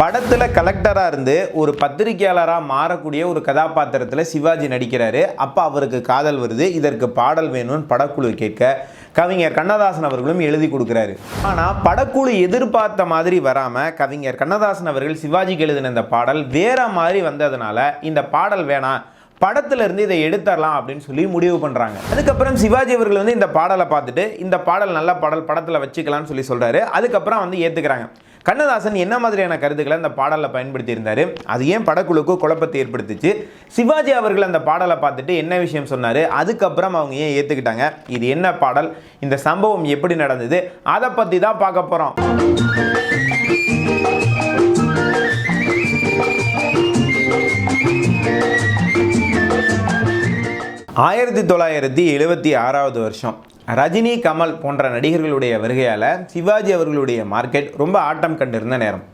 படத்தில் கலெக்டராக இருந்து ஒரு பத்திரிகையாளராக மாறக்கூடிய ஒரு கதாபாத்திரத்தில் சிவாஜி நடிக்கிறாரு. அப்போ அவருக்கு காதல் வருது. இதற்கு பாடல் வேணும்னு படக்குழு கேட்க கவிஞர் கண்ணதாசன் அவர்களும் எழுதி கொடுக்குறாரு. ஆனால் படக்குழு எதிர்பார்த்த மாதிரி வராமல் கவிஞர் கண்ணதாசன் அவர்கள் சிவாஜிக்கு எழுதின இந்த பாடல் வேற மாதிரி வந்ததுனால இந்த பாடல் வேணாம் படத்துலேருந்து இதை எடுத்துடலாம் அப்படின்னு சொல்லி முடிவு பண்ணுறாங்க அதுக்கப்புறம் சிவாஜி அவர்கள் வந்து இந்த பாடலை பார்த்துட்டு இந்த பாடல் நல்ல பாடல் படத்தில் வச்சுக்கலாம்னு சொல்லி சொல்கிறாரு அதுக்கப்புறம் வந்து ஏற்றுக்கிறாங்க கண்ணதாசன் என்ன மாதிரியான கருத்துக்களை அந்த பாடலில் பயன்படுத்தியிருந்தார்? அது ஏன் படக்குழுக்கு குழப்பத்தை ஏற்படுத்திச்சு? சிவாஜி அவர்கள் அந்த பாடலை பார்த்துட்டு என்ன விஷயம் சொன்னார்? அதுக்கப்புறம் அவங்க ஏன் ஏற்றுக்கிட்டாங்க இது என்ன பாடல்? இந்த சம்பவம் எப்படி நடந்தது? அதை பற்றி தான் பார்க்க போறோம். ஆயிரத்தி தொள்ளாயிரத்தி எழுபத்தி ஆறாவது வருஷம். ரஜினி கமல் போன்ற நடிகர்களுடைய வருகையால் சிவாஜி அவர்களுடைய மார்க்கெட் ரொம்ப ஆட்டம் கண்டிருந்த நேரம்.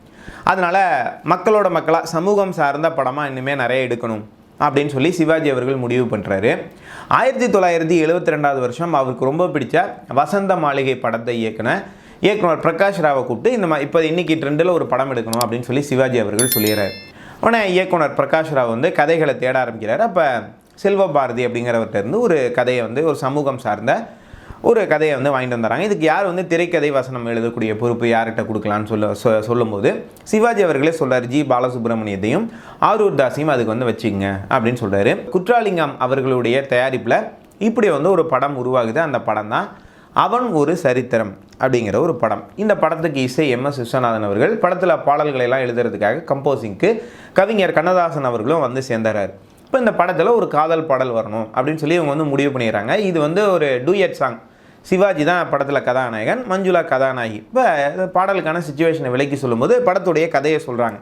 அதனால் மக்களோட மக்களாக சமூகம் சார்ந்த படமாக இன்னுமே நிறைய எடுக்கணும் அப்படின்னு சொல்லி சிவாஜி அவர்கள் முடிவு பண்ணுறாரு ஆயிரத்தி தொள்ளாயிரத்தி எழுபத்தி ரெண்டாவது வருஷம் அவருக்கு ரொம்ப பிடிச்ச வசந்த மாளிகை படத்தை இயக்குன இயக்குனர் பிரகாஷ் ராவை கூப்பிட்டு இந்த மா இப்போ இன்னைக்கு ட்ரெண்டில் ஒரு படம் எடுக்கணும் அப்படின்னு சொல்லி சிவாஜி அவர்கள் சொல்லிடுறாரு. உடனே இயக்குனர் பிரகாஷ் ராவ் வந்து கதைகளை தேட ஆரம்பிக்கிறார். அப்போ செல்வ பாரதி அப்படிங்கிறவர்கிட்ட இருந்து ஒரு கதையை வந்து ஒரு சமூகம் சார்ந்த ஒரு கதையை வந்து வாங்கிட்டு வந்துறாங்க. இதுக்கு யார் வந்து திரைக்கதை வசனம் எழுதக்கூடிய பொறுப்பு யார்கிட்ட கொடுக்கலான்னு சொல்ல சொ- சொல்லும்போது சிவாஜி அவர்களே சொல்கிறார் ஜி. பாலசுப்ரமணியத்தையும் ஆரூர் தாஸையும் அதுக்கு வந்து வச்சுக்கங்க அப்படின்னு சொல்கிறாரு குற்றாலிங்கம் அவர்களுடைய தயாரிப்பில் இப்படி வந்து ஒரு படம் உருவாகுது. அந்த படம் தான் அவன் ஒரு சரித்திரம் அப்படிங்கிற ஒரு படம். இந்த படத்துக்கு இசை எம். எஸ். விஸ்வநாதன் அவர்கள் படத்தில் பாடல்களை எல்லாம் எழுதுறதுக்காக கம்போசிங்க்கு கவிஞர் கண்ணதாசன் அவர்களும் வந்து சேர்ந்துறார். இப்போ இந்த படத்தில் ஒரு காதல் பாடல் வரணும் அப்படின்னு சொல்லி இவங்க வந்து முடிவு பண்ணிடுறாங்க. இது வந்து ஒரு டூயட் சாங். சிவாஜி தான் படத்தில் கதாநாயகன் மஞ்சுளா கதாநாயகி. இப்போ பாடலுக்கான சுச்சுவேஷனை விலக்கி சொல்லும்போது படத்துடைய கதையை சொல்கிறாங்க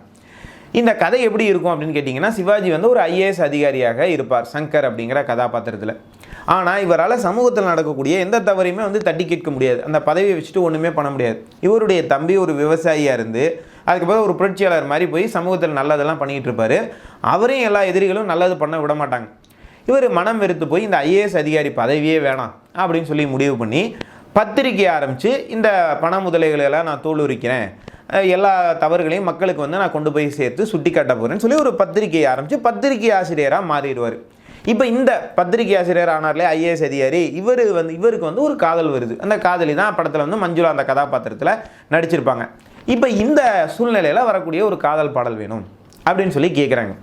இந்த கதை எப்படி இருக்கும் அப்படின்னு கேட்டிங்கன்னா சிவாஜி வந்து ஒரு ஐஏஎஸ் அதிகாரியாக இருப்பார் சங்கர் அப்படிங்கிற கதாபாத்திரத்தில். ஆனால் இவரால் சமூகத்தில் நடக்கக்கூடிய எந்த தவறையுமே வந்து தட்டி கேட்க முடியாது. அந்த பதவியை வச்சுட்டு ஒன்றுமே பண்ண முடியாது. இவருடைய தம்பி ஒரு விவசாயியாக இருந்து அதுக்கப்புறம் ஒரு புரட்சியாளர் மாதிரி போய் சமூகத்தில் நல்லதெல்லாம் பண்ணிகிட்டு இருப்பார். அவரையும் எல்லா எதிரிகளும் நல்லது பண்ண விட மாட்டாங்க. இவர் மனம் வெறுத்து போய் இந்த ஐஏஎஸ் அதிகாரி பதவியே வேணாம் அப்படின்னு சொல்லி முடிவு பண்ணி பத்திரிக்கை ஆரம்பித்து இந்த பண முதலைகளெல்லாம் நான் தோல் உரிக்கிறேன். எல்லா தவறுகளையும் மக்களுக்கு வந்து நான் கொண்டு போய் சேர்த்து சுட்டி காட்ட போகிறேன்னு சொல்லி ஒரு பத்திரிகையை ஆரம்பித்து பத்திரிகை ஆசிரியராக மாறிடுவார். இப்போ இந்த பத்திரிகை ஆசிரியர் ஆனார்லே ஐஏஎஸ் அதிகாரி இவர் வந்து இவருக்கு வந்து ஒரு காதல் வருது. அந்த காதலி தான் படத்தில் வந்து மஞ்சுளா அந்த கதாபாத்திரத்தில் நடிச்சிருப்பாங்க. இப்போ இந்த சூழ்நிலையில் வரக்கூடிய ஒரு காதல் பாடல் வேணும் அப்படின்னு சொல்லி கேட்குறாங்க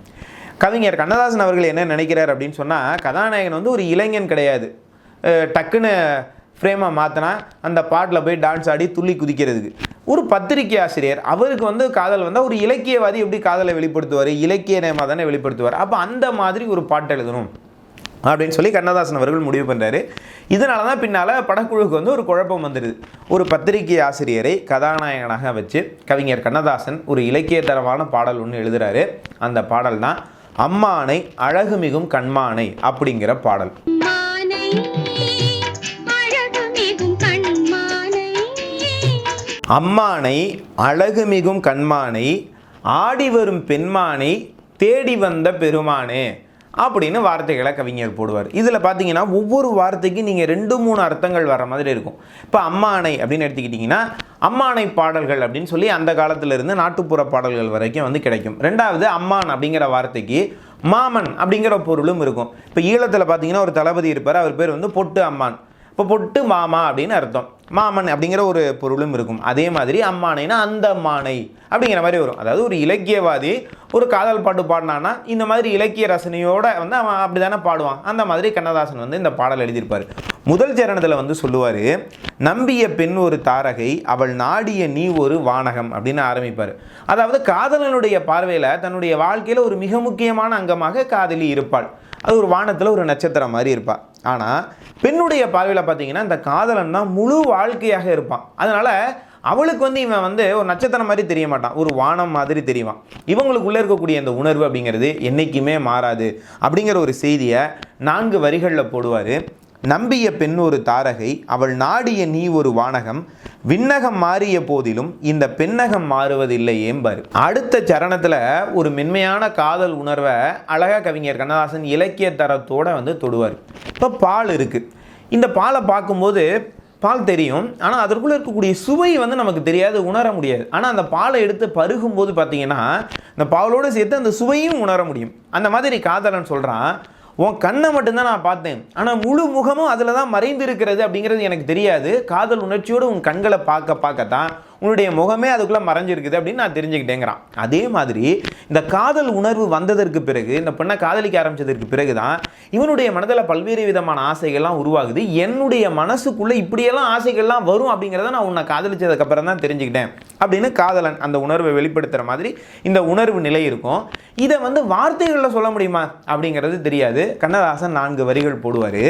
கவிஞர் கண்ணதாசன் அவர்கள் என்ன நினைக்கிறார் அப்படின்னு சொன்னால் கதாநாயகன் வந்து ஒரு இளைஞன் கிடையாது. டக்குன்னு ஃப்ரேமாக மாற்றினா அந்த பாட்டில் போய் டான்ஸ் ஆடி துள்ளி குதிக்கிறதுக்கு. ஒரு பத்திரிகை ஆசிரியர் அவருக்கு வந்து காதல் வந்தால் ஒரு இலக்கியவாதி எப்படி காதலை வெளிப்படுத்துவார்? இலக்கிய நேயமாக தானே வெளிப்படுத்துவார்? அப்போ அந்த மாதிரி ஒரு பாட்டு எழுதணும் அப்படின்னு சொல்லி கண்ணதாசன் அவர்கள் முடிவு பண்ணுறாரு இதனால தான் பின்னால் படக்குழுவுக்கு வந்து ஒரு குழப்பம் வந்துடுது ஒரு பத்திரிகை ஆசிரியரை கதாநாயகனாக வச்சு கவிஞர் கண்ணதாசன் ஒரு இலக்கியத்தரமான பாடல் ஒன்று எழுதுகிறாரு அந்த பாடல் தான் அம்மானை அழகுமிகும் கண்மானை அப்படிங்கிற பாடல். அம்மானை அழகுமிகும் கண்மானை ஆடி வரும் பெண்மானை தேடி வந்த பெருமானே அப்படின்னு வார்த்தைகளை கவிஞர் போடுவார். இதில் பார்த்தீங்கன்னா ஒவ்வொரு வார்த்தைக்கும் நீங்கள் ரெண்டு மூணு அர்த்தங்கள் வர மாதிரி இருக்கும். இப்போ அம்மானை அப்படின்னு எடுத்துக்கிட்டிங்கன்னா அம்மானை பாடல்கள் அப்படின்னு சொல்லி அந்த காலத்திலிருந்து நாட்டுப்புற பாடல்கள் வரைக்கும் வந்து கிடைக்கும். ரெண்டாவது அம்மான் அப்படிங்கிற வார்த்தைக்கு மாமன் அப்படிங்கிற பொருளும் இருக்கும். இப்போ ஈழத்தில் பார்த்தீங்கன்னா ஒரு தளபதி இருப்பார். அவர் பேர் வந்து பொட்டு அம்மான். இப்போ பொட்டு மாமா அப்படின்னு அர்த்தம். மாமன் அப்படிங்கிற ஒரு பொருளும் இருக்கும். அதே மாதிரி அம்மானைனா அந்த அம்மானை அப்படிங்கிற மாதிரி வரும். அதாவது ஒரு இலக்கியவாதி ஒரு காதல் பாட்டு பாடினான்னா இந்த மாதிரி இலக்கிய ரசனையோட வந்து அவன் அப்படி தானே பாடுவான். அந்த மாதிரி கண்ணதாசன் வந்து இந்த பாடல் எழுதியிருப்பார். முதல் சரணத்தில் வந்து சொல்லுவார் நம்பிய பெண் ஒரு தாரகை அவள் நாடிய நீ ஒரு வானகம் அப்படின்னு ஆரம்பிப்பார். அதாவது காதலனுடைய பார்வையில் தன்னுடைய வாழ்க்கையில் ஒரு மிக முக்கியமான அங்கமாக காதலி இருப்பாள். அது ஒரு வானத்தில் ஒரு நட்சத்திரம் மாதிரி இருப்பாள் ஆனால் பெண்ணுடைய பார்வையில் பார்த்தீங்கன்னா இந்த காதலன் தான் முழு வாழ்க்கையாக இருப்பான். அதனால் அவளுக்கு வந்து இவன் வந்து ஒரு நட்சத்திரம் மாதிரி தெரிய மாட்டான். ஒரு வானம் மாதிரி தெரியுவான் இவங்களுக்குள்ளே இருக்கக்கூடிய இந்த உணர்வு அப்படிங்கிறது என்றைக்குமே மாறாது. அப்படிங்கிற ஒரு செய்தியை நான்கு வரிகளில் போடுவார். நம்பிய பெண் ஒரு தாரகை அவள் நாடிய நீ ஒரு வானகம் விண்ணகம் மாறிய போதிலும் இந்த பெண்ணகம் மாறுவதில்லை ஏம்பார் அடுத்த சரணத்தில் ஒரு மென்மையான காதல் உணர்வை அழகா கவிஞர் கண்ணதாசன் இலக்கிய தரத்தோட வந்து தொடுவார். இப்போ பால் இருக்குது இந்த பாலை பார்க்கும்போது பால் தெரியும். ஆனால் அதற்குள்ளே இருக்கக்கூடிய சுவை வந்து நமக்கு தெரியாது உணர முடியாது. ஆனால் அந்த பாலை எடுத்து பருகும்போது பார்த்தீங்கன்னா இந்த பாலோடு சேர்த்து அந்த சுவையும் உணர முடியும். அந்த மாதிரி காதலன் சொல்கிறான் உன் கண்ணை மட்டும்தான் நான் பார்த்தேன். ஆனால் முழு முகமும் அதில் தான் மறைந்து இருக்கிறது அப்படிங்கிறது எனக்கு தெரியாது. காதல் உணர்ச்சியோடு உன் கண்களை பார்க்க பார்க்கத்தான் உன்னுடைய முகமே அதுக்குள்ளே மறைஞ்சிருக்குது அப்படின்னு நான் தெரிஞ்சுக்கிட்டேங்கிறான். அதே மாதிரி இந்த காதல் உணர்வு வந்ததற்கு பிறகு இந்த பெண்ணை காதலிக்க ஆரம்பித்ததற்கு பிறகு தான் இவனுடைய மனதில் பல்வேறு விதமான ஆசைகள்லாம் உருவாகுது. என்னுடைய மனசுக்குள்ளே இப்படியெல்லாம் ஆசைகள்லாம் வரும் அப்படிங்கிறத நான் உன்னை காதலிச்சதுக்கப்புறம் தான் தெரிஞ்சுக்கிட்டேன் அப்படின்னு காதலன் அந்த உணர்வை வெளிப்படுத்துகிற மாதிரி இந்த உணர்வு நிலை இருக்கும். இதை வந்து வார்த்தைகளில் சொல்ல முடியுமா? அப்படிங்கிறது தெரியாது. கண்ணதாசன் நான்கு வரிகள் போடுவார்.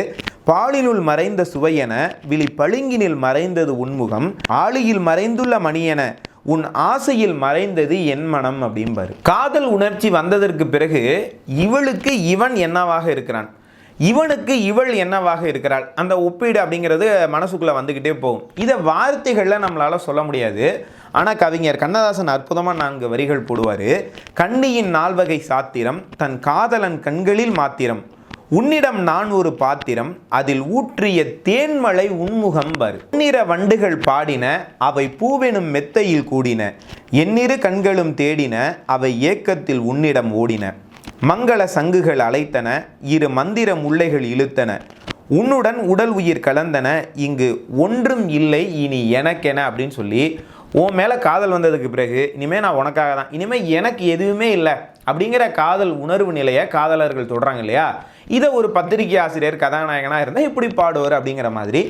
பாலினுள் மறைந்த சுவையென விழி பளிங்கினில் மறைந்தது உன்முகம் ஆளியில் மறைந்துள்ள மணியென உன் ஆசையில் மறைந்தது என் மனம் அப்படிம்பாரு. காதல் உணர்ச்சி வந்ததற்கு பிறகு இவளுக்கு இவன் என்னவாக இருக்கிறான்? இவனுக்கு இவள் என்னவாக இருக்கிறாள்? அந்த ஒப்பீடு அப்படிங்கிறது மனசுக்குள்ளே வந்துக்கிட்டே போகும். இதை வார்த்தைகளில் நம்மளால் சொல்ல முடியாது. ஆனால் கவிஞர் கண்ணதாசன் அற்புதமாக நான்கு வரிகள் போடுவார். கண்ணியின் நால்வகை சாத்திரம் தன் காதலன் கண்களில் மாத்திரம். உன்னிடம் நான் ஒரு பாத்திரம் அதில் ஊற்றிய தேன்மலை உன்முகம் வர். உன்னிற வண்டுகள் பாடின அவை பூவெனும் மெத்தையில் கூடின. எண்ணிரு கண்களும் தேடின அவை ஏக்கத்தில் உன்னிடம் ஓடின. மங்கள சங்குகள் அழைத்தன இரு மந்திர முல்லைகள் இழுத்தன. உன்னுடன் உடல் உயிர் கலந்தன இங்கு ஒன்றும் இல்லை இனி எனக்கென அப்படின்னு சொல்லி உன் மேலே காதல் வந்ததுக்கு பிறகு இனிமேல் நான் உனக்காக தான் இனிமேல் எனக்கு எதுவுமே இல்லை. அப்படிங்கிற காதல் உணர்வு நிலையை காதலர்கள் தொடுறாங்க இல்லையா? இதை ஒரு பத்திரிகை ஆசிரியர் கதாநாயகனாக இருந்தால் இப்படி பாடுவார் அப்படிங்கிற மாதிரி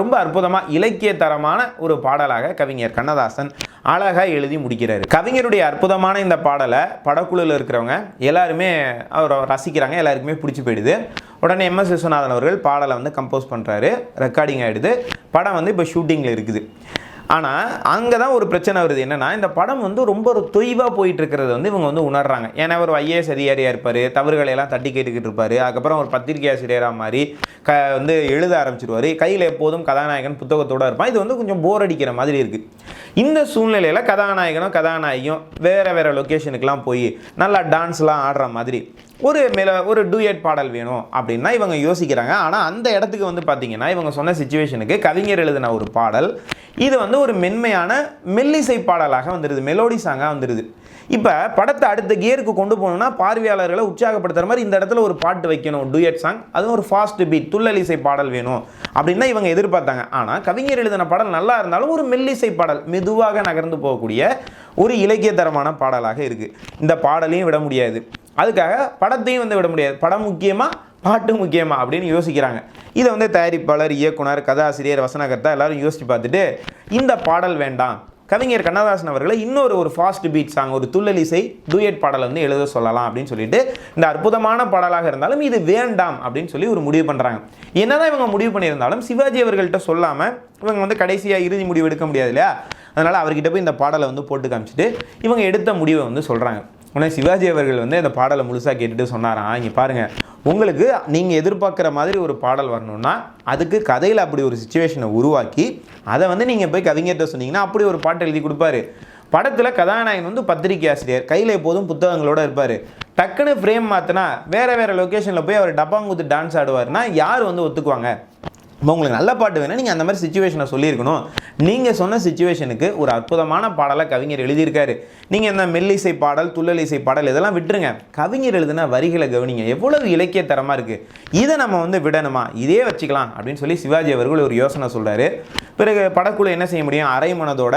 ரொம்ப அற்புதமாக இலக்கிய தரமான ஒரு பாடலாக கவிஞர் கண்ணதாசன் அழகாக எழுதி முடிக்கிறாரு. கவிஞருடைய அற்புதமான இந்த பாடலை படக்குழுவில் இருக்கிறவங்க எல்லாருமே அவர் ரசிக்கிறாங்க எல்லாருக்குமே பிடிச்சி போயிடுது. உடனே எம்எஸ் விஸ்வநாதன் அவர்கள் பாடலை வந்து கம்போஸ் பண்ணுறாரு ரெக்கார்டிங் ஆகிடுது படம் வந்து இப்போ ஷூட்டிங்கில் இருக்குது. ஆனால் அங்கே தான் ஒரு பிரச்சனை வருது. என்னென்னா இந்த படம் வந்து ரொம்ப ஒரு தொய்வாக போயிட்டு இருக்கிறது வந்து இவங்க வந்து உணர்றாங்க. ஏன்னா ஒரு ஐஏஎஸ் அதிகாரியாக இருப்பார் தவறுகளை எல்லாம் தட்டி கேட்டுக்கிட்டு இருப்பார் அதுக்கப்புறம் ஒரு பத்திரிகை ஆசிரியராக மாதிரி க வந்து எழுத ஆரம்பிச்சிருவார். கையில் எப்போதும் கதாநாயகன் புத்தகத்தோடு இருப்பான். இது வந்து கொஞ்சம் போர் அடிக்கிற மாதிரி இருக்குது இந்த சூழ்நிலையில் கதாநாயகனும் கதாநாயகியும் வேறு வேறு லொக்கேஷனுக்கெலாம் போய் நல்லா டான்ஸ்லாம் ஆடுற மாதிரி ஒரு மெல ஒரு டூயட் பாடல் வேணும் அப்படின்னா இவங்க யோசிக்கிறாங்க. ஆனால் அந்த இடத்துக்கு வந்து பார்த்தீங்கன்னா இவங்க சொன்ன சுச்சுவேஷனுக்கு கவிஞர் எழுதின ஒரு பாடல். இது வந்து ஒரு மென்மையான மெல்லிசை பாடலாக வந்துடுது மெலோடி சாங்காக வந்துடுது இப்போ படத்தை அடுத்த கியருக்கு கொண்டு போகணும்னா பார்வையாளர்களை உற்சாகப்படுத்துகிற மாதிரி இந்த இடத்துல ஒரு பாட்டு வைக்கணும். டூயட் சாங் அதுவும் ஒரு ஃபாஸ்ட் பீட் துள்ளலிசை பாடல் வேணும் அப்படின்னா இவங்க எதிர்பார்த்தாங்க. ஆனால் கவிஞர் எழுதின பாடல் நல்லா இருந்தாலும் ஒரு மெல்லிசை பாடல் மெதுவாக நகர்ந்து போகக்கூடிய ஒரு இலக்கியத்தரமான பாடலாக இருக்குது இந்த பாடலையும் விட முடியாது. அதுக்காக படத்தையும் வந்து விட முடியாது. படம் முக்கியமாக பாட்டு முக்கியமாக அப்படின்னு யோசிக்கிறாங்க. இதை வந்து தயாரிப்பாளர் இயக்குனர் கதாசிரியர் வசனகர்த்தா எல்லாரும் யோசித்து பார்த்துட்டு இந்த பாடல் வேண்டாம். கவிஞர் கண்ணதாசன் அவர்களை இன்னொரு ஒரு ஃபாஸ்ட் பீட் சாங் ஒரு துள்ளலிசை டூயட் பாடல் வந்து எழுத சொல்லலாம் அப்படின்னு சொல்லிட்டு இந்த அற்புதமான பாடலாக இருந்தாலும் இது வேண்டாம் அப்படின்னு சொல்லி ஒரு முடிவு பண்ணுறாங்க என்னதான் இவங்க முடிவு பண்ணியிருந்தாலும் சிவாஜி அவர்கள்ட்ட சொல்லாமல் இவங்க வந்து கடைசியாக இறுதி முடிவு எடுக்க முடியாது இல்லையா? அதனால் அவர்கிட்ட போய் இந்த பாடலை வந்து போட்டு காமிச்சிட்டு இவங்க எடுத்த முடிவை வந்து சொல்கிறாங்க உடனே சிவாஜி அவர்கள் வந்து அந்த பாடலை முழுசாக கேட்டுட்டு சொன்னாராம் இங்கே பாருங்கள் உங்களுக்கு நீங்கள் எதிர்பார்க்குற மாதிரி ஒரு பாடல் வரணும்னா அதுக்கு கதையில் அப்படி ஒரு சுச்சுவேஷனை உருவாக்கி அதை வந்து நீங்கள் போய் கவிஞர்கிட்ட சொன்னீங்கன்னா அப்படி ஒரு பாட்டு எழுதி கொடுப்பாரு. படத்தில் கதாநாயகன் வந்து பத்திரிகை ஆசிரியர். கையில் எப்போதும் புத்தகங்களோட இருப்பார். டக்குன்னு ஃப்ரேம் மாற்றினா வேறு வேறு லொக்கேஷனில் போய் அவர் டப்பாங்குத்து டான்ஸ் ஆடுவார்னா யார் வந்து ஒத்துக்குவாங்க? இப்போ உங்களுக்கு நல்ல பாட்டு வேணும் நீங்கள் அந்த மாதிரி சுச்சுவேஷனை சொல்லியிருக்கணும். நீங்கள் சொன்ன சுச்சுவேஷனுக்கு ஒரு அற்புதமான பாடலை கவிஞர் எழுதியிருக்காரு. நீங்கள் இந்த மெல்லிசை பாடல் துள்ளலிசை பாடல் இதெல்லாம் விட்டுருங்க. கவிஞர் எழுதுன வரிகளை கவனிங்க. எவ்வளவு இலக்கியத்தரமாக இருக்குது இதை நம்ம வந்து விடணுமா? இதே வச்சுக்கலாம் அப்படின்னு சொல்லி சிவாஜி அவர்கள் ஒரு யோசனை சொல்கிறாரு பிறகு படக்குழு என்ன செய்ய முடியும்? அரை மனதோட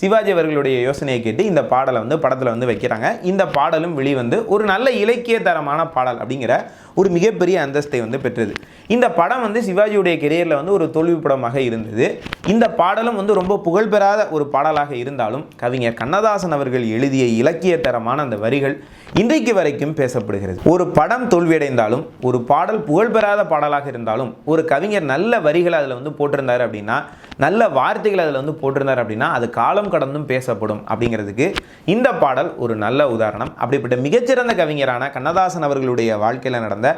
சிவாஜி அவர்களுடைய யோசனையை கேட்டு இந்த பாடலை வந்து படத்தில் வந்து வைக்கிறாங்க. இந்த பாடலும் வெளிவந்து ஒரு நல்ல இலக்கியதரமான பாடல் அப்படிங்கிற ஒரு மிகப்பெரிய அந்தஸ்தை வந்து பெற்றது. இந்த படம் வந்து சிவாஜியுடைய கெரியரில் வந்து ஒரு தோல்வி படமாக இருந்தது. இந்த பாடலும் வந்து ரொம்ப புகழ்பெறாத ஒரு பாடலாக இருந்தாலும் கவிஞர் கண்ணதாசன் அவர்கள் எழுதிய இலக்கியத்தரமான அந்த வரிகள் இன்றைக்கு வரைக்கும் பேசப்படுகிறது. ஒரு படம் தோல்வியடைந்தாலும் ஒரு பாடல் புகழ்பெறாத பாடலாக இருந்தாலும் ஒரு கவிஞர் நல்ல வரிகளை அதில் வந்து போட்டிருந்தார் அப்படின்னா நல்ல வார்த்தைகள் அதில் வந்து போட்டிருந்தார் அப்படின்னா அது காலம் காலம் கடந்தும் பேசப்படும் அப்படிங்கிறதுக்கு இந்த பாடல் ஒரு நல்ல உதாரணம். அப்படிப்பட்ட மிகச்சிறந்த கவிஞரான கண்ணதாசன் அவர்களுடைய வாழ்க்கையில் நடந்த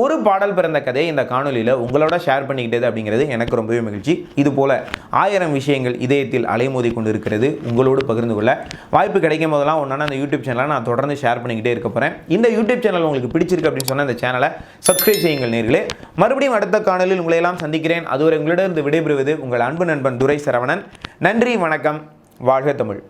ஒரு பாடல் பிறந்த கதையை இந்த காணொலியில் உங்களோட ஷேர் பண்ணிக்கிட்டது அப்படிங்கிறது எனக்கு ரொம்பவே மகிழ்ச்சி. இது போல ஆயிரம் விஷயங்கள் இதயத்தில் அலைமோதி கொண்டு இருக்கிறது உங்களோடு பகிர்ந்து கொள்ள வாய்ப்பு கிடைக்கும் போதெல்லாம் ஒன்றான அந்த யூடியூப் சேனலை நான் தொடர்ந்து ஷேர் பண்ணிக்கிட்டே இருக்க போகிறேன் இந்த யூடியூப் சேனல் உங்களுக்கு பிடிச்சிருக்கு அப்படின்னு சொன்ன இந்த சேனலை சப்ஸ்கிரைப் செய்யுங்கள் நேர்களே. மறுபடியும் அடுத்த காணொலியில் உங்களையெல்லாம் சந்திக்கிறேன். அதுவரை உங்களிடம் இருந்து விடைபெறுவது உங்கள் அன்பு நண்பன் துரை சரவணன் நன்றி வணக்கம். வாழ்க தமிழ்.